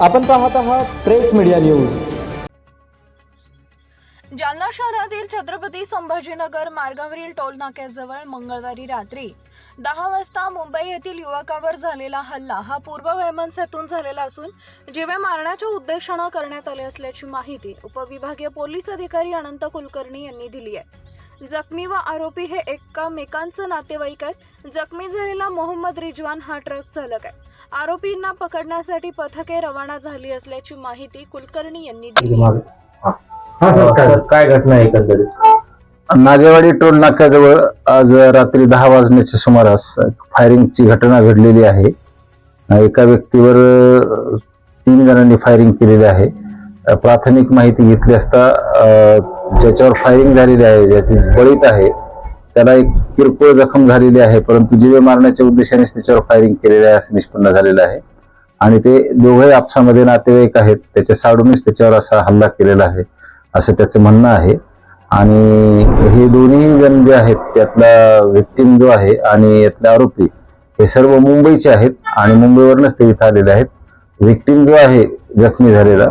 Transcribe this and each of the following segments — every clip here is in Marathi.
आपण पाहत आहात प्रेस मीडिया न्यूज जालना शहरातील छत्रपती संभाजीनगर मार्गावरील टोल नाक्याजवळ मंगळवारी रात्री दहा वाजता मुंबई येथील युवकावर झालेला हल्ला हा पूर्व वैमनस्यातून झालेला असून जीवे मारण्याच्या उद्देशानं करण्यात आले असल्याची माहिती उपविभागीय पोलीस अधिकारी अनंत कुलकर्णी यांनी दिली आहे. जखमी व आरोपी हे एकामेकांचं नातेवाईक आहेत. जखमी झालेला मोहम्मद रिजवान हा ट्रक चालक आहे. आरोपींना पकडण्यासाठी पथके रवाना झाली असल्याची माहिती कुलकर्णी यांनी दिली सर, काय घटना आहे एकंदरीत? नागेवाडी टोल नाक्याजवळ आज रात्री दहा वाजण्याच्या सुमारास फायरिंगची घटना घडलेली आहे. एका व्यक्तीवर अ, तीन जणांनी फायरिंग केलेली आहे. अ, प्राथमिक माहिती घेतली असता अ, ज्याच्यावर फायरिंग झालेली आहे ज्याची बळीत आहे त्याला एक किरकोळ जखम झालेली आहे परंतु जीवे मारण्याच्या उद्देशानेच त्याच्यावर फायरिंग केलेलं आहे असं निष्पन्न झालेलं आहे. आणि ते दोघे आपसामध्ये नातेवाईक आहेत त्याच्या साडूनच त्याच्यावर असा हल्ला केलेला आहे. असं त्याचं म्हणणं आहे. आणि हे दोन्ही जण जे आहेत त्यातला व्यक्तीम जो आहे आणि यातला आरोपी हे सर्व मुंबईचे आहेत आणि मुंबईवरूनच ते इथं आलेले आहेत. विक्टीम जो आहे जखमी झालेला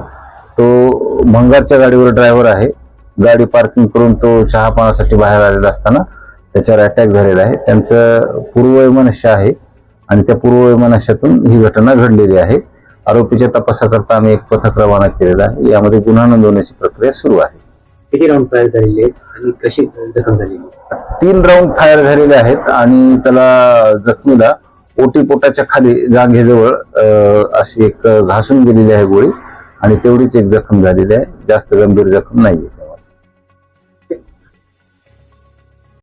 तो भंगारच्या गाडीवर ड्रायव्हर आहे. गाडी पार्किंग करून तो चहा पाण्यासाठी बाहेर आलेला असताना त्याच्यावर अटॅक झालेला आहे. त्यांचं पूर्ववैमनस्य आहे आणि त्या पूर्ववैमनस्यातून ही घटना घडलेली आहे. आरोपीच्या तपासाकरता आम्ही एक पथक रवाना केलेलं आहे. यामध्ये गुन्हा नोंदवण्याची प्रक्रिया सुरू आहे. किती राऊंड फायर झालेले आणि कशी जखम झालेली तीन राऊंड फायर झालेले आहेत आणि त्याला जखमीला ओटी पोटाच्या खाली जागेजवळ अशी एक घासून गेलेली आहे गोळी आणि तेवढीच एक जखम झालेली आहे. जास्त गंभीर जखम नाहीये.